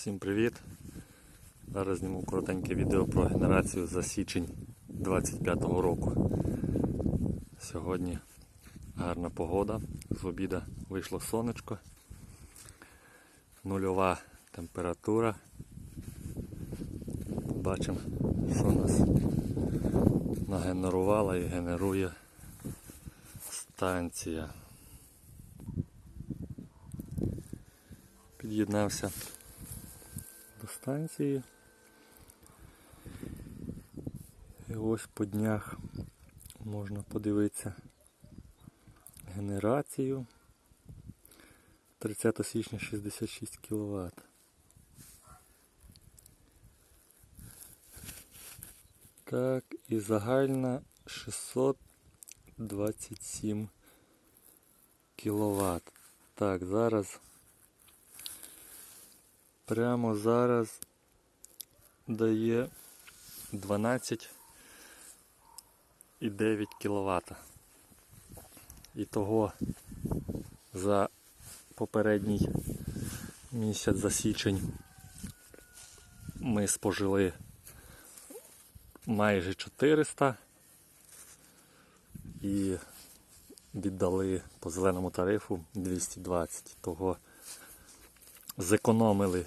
Всім привіт! Зараз зніму коротеньке відео про генерацію за січень 25-го року. Сьогодні гарна погода, з обіда вийшло сонечко, нульова температура. Бачимо, що нас нагенерувала і генерує станція. Під'єднався станції. І ось по днях можна подивитися генерацію 30 січня 66 кВт. Так, і загальна 627 кВт. Так, зараз прямо зараз дає 12,9 кВт. І того за попередній місяць за січень ми спожили майже 400 і віддали по зеленому тарифу 220. Того зекономили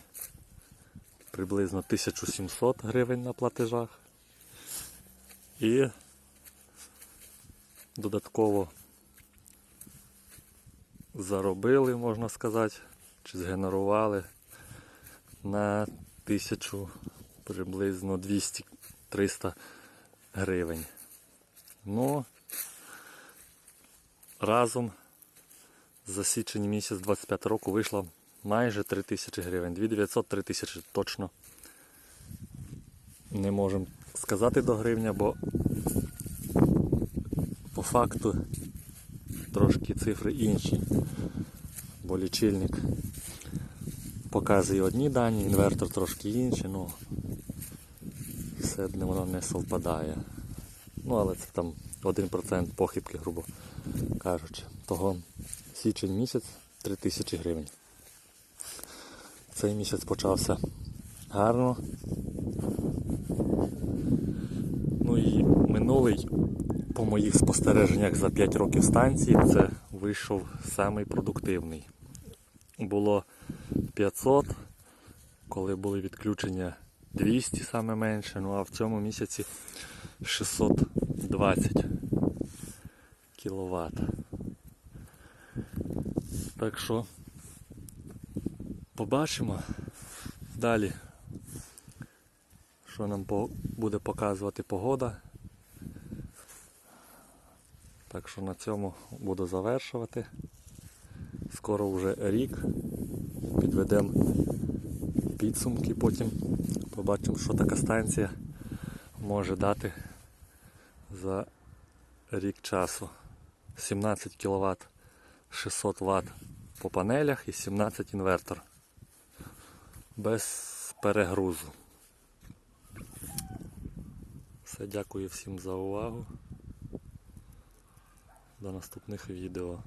приблизно 1700 гривень на платежах. І додатково заробили, можна сказати, чи згенерували на 1000 приблизно 200-300 гривень. Ну, разом за січень місяць 25 року вийшло майже 3 тисячі гривень. 2900-3 тисячі точно не можемо сказати до гривня, бо по факту трошки цифри інші. Бо лічильник показує одні дані, інвертор трошки інші, ну все воно не совпадає. Ну, але це там 1% похибки, грубо кажучи. Того січень місяць 3000 гривень. Цей місяць почався гарно. Ну і минулий, по моїх спостереженнях за 5 років станції, це вийшов самий продуктивний. Було 500, коли були відключення 200 саме менше, ну а в цьому місяці 620 кВт. Так що побачимо далі, що нам буде показувати погода. Так що на цьому буду завершувати. Скоро вже рік. Підведемо підсумки, потім побачимо, що така станція може дати за рік часу. 17 кВт 600 Вт по панелях і 17 інвертор. Без перегрузу. Все, дякую всім за увагу. До наступних відео.